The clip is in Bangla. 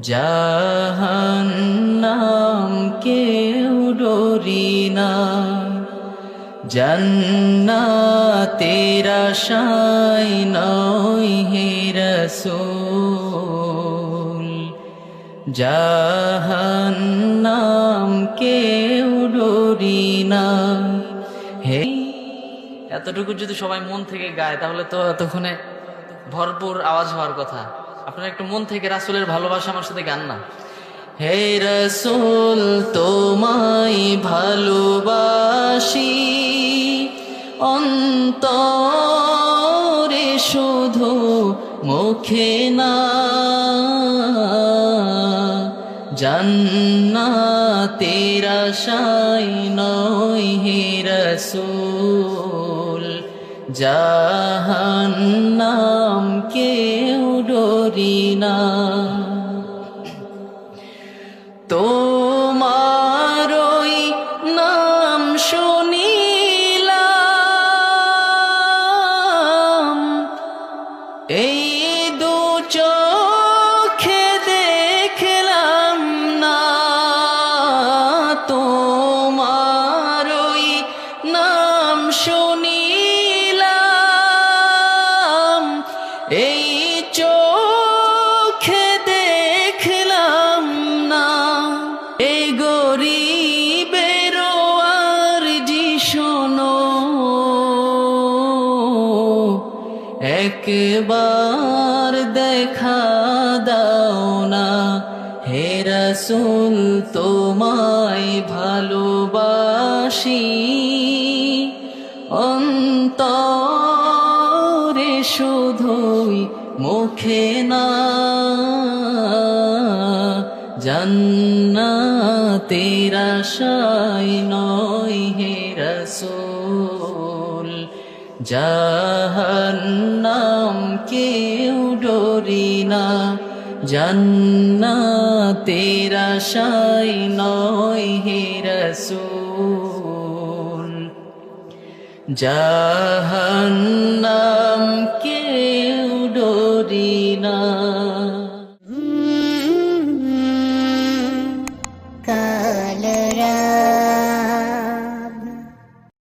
জাহান্নাম কেউ ডরি না। জন্নাতের আশায় নয় হে রসুল। জাহান্নাম কেউ ডরি না। হে এতটুকু যদি সবাই মন থেকে গায়, তাহলে তো এতক্ষণে ভরপুর আওয়াজ হওয়ার কথা। আপনারা একটু মন থেকে রাসুলের ভালোবাসা আমার সাথে গান না। হে রসুল, তোমায় ভালোবাসি। অন্তরে শুধু মুখে না, জন্নাতের আশায় নয় হে রসুল। জাহান্নাম কেউ ডরি না। তোমার ওই নাম এই চোখে দেখলাম না। এই গরিবের আর জি শোনো। একবার দেখা দাও না। হে রসুল, তোমায় ভালোবাসি। অন্তরে শুধুই মুখে না। জন্নাতের আশায় নয় হে রসুল। জাহান্নাম কেউ ডরি না। জন্নাতের আশায় নয় হে রসুল। জাহান্নাম